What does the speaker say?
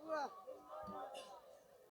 পুরা।